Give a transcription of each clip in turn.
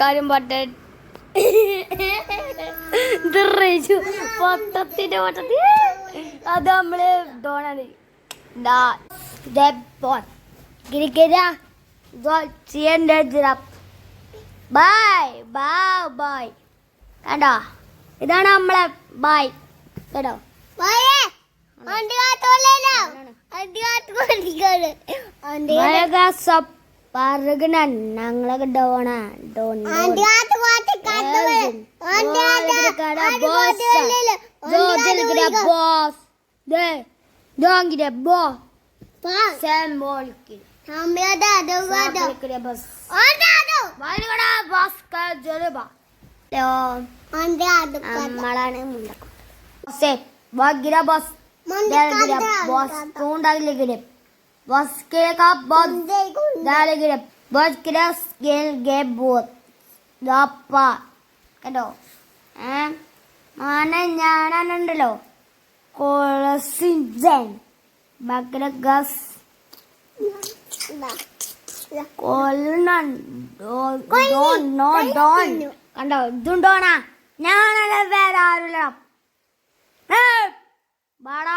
കാര്യം പട്ട. ഇതറിയിച്ചു പൊട്ടത്തിന്റെ പൊട്ടത്തി. അത് നമ്മൾ ഡോണാണ് ബൈ ബൈ ബൈ. കണ്ടോ? ഇതാണ് നമ്മളെ ബൈ. കേട്ടോ? പറകണ ഞങ്ങളൊക്കെ ഡോണ നമ്മളാണ് ബോസ്. ബോസ്. ബോസ് ദാലഗിര ബോസ് കിരസ് ഗേൽ ഗേ ബോത്ത് ദപ്പ കേട്ടോ ഏ മാന ഞാനുണ്ടല്ലോ കൊളസിജൻ ബഗ്ര ഗസ് കൊല്ലൺ ഡോൺ നോ ഡോൺ കണ്ടോ ഇതുണ്ടോണ ഞാനല്ല വേറെ ആരുള്ള ബാടാ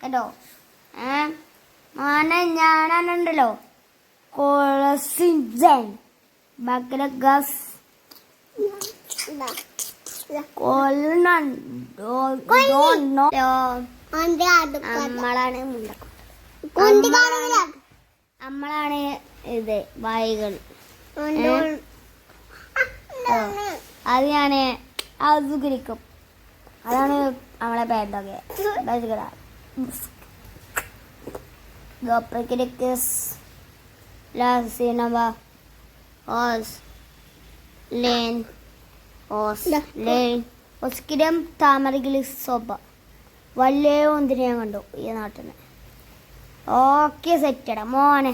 കേട്ടോ ഏ മാന ഞാനുണ്ടല്ലോ കൊളസിജൻ ബഗ്ര ഗസ് കൊല്ലൺ നമ്മളാണ് നമ്മളാണ് ഇത് വായികൾ. അത് ഞാൻ അസുഖരിക്കും. അതാണ് നമ്മളെ പേരൊക്കെ Os Lane ഒസ്കിരം താമരകിളി സോബ. വല്ലേ ഞാൻ കണ്ടു ഈ നാട്ടിൽ നിന്ന് ഓക്കെ സെറ്റടാ മോനെ.